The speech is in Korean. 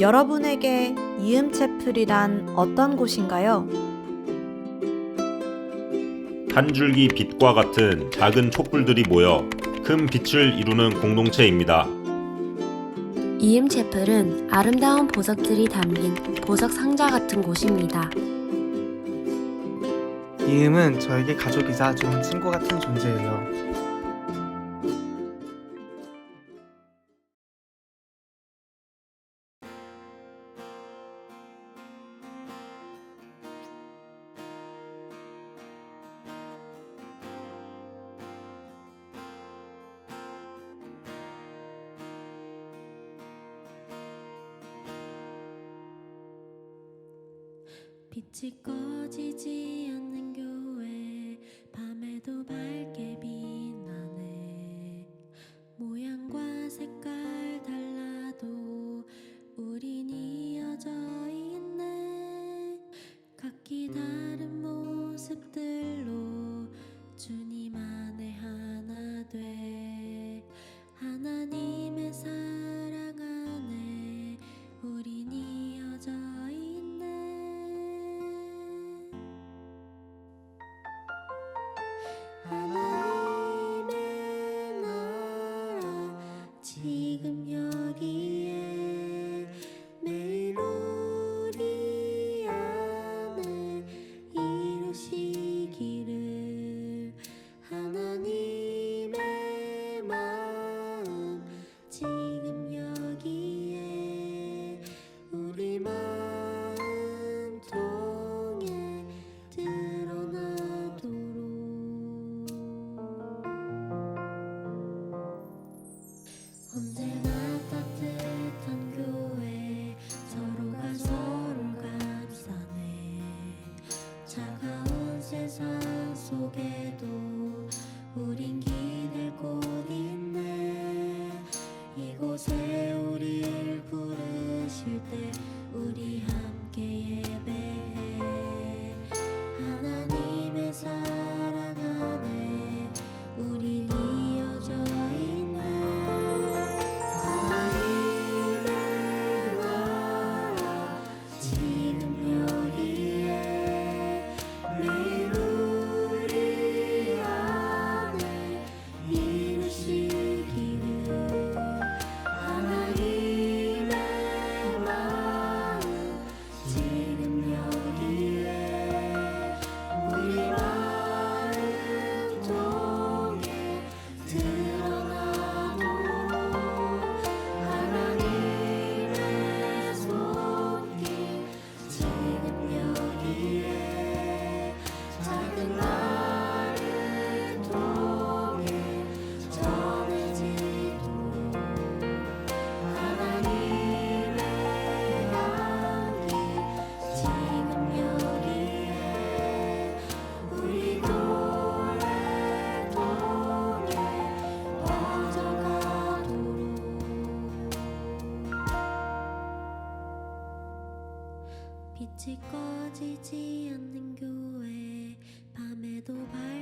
여러분에게 이음채플이란 어떤 곳인가요? 한 줄기 빛과 같은 작은 촛불들이 모여 큰 빛을 이루는 공동체입니다. 이음채플은 아름다운 보석들이 담긴 보석 상자 같은 곳입니다. 이음은 저에게 가족이자 좋은 친구 같은 존재예요. 빛이 꺼지지 않는 속에도 우린 기댈 곳 있네. 이곳에 우릴 부르실 때 우리 함께 빛이 꺼지지 않는 교회 밤에도 밝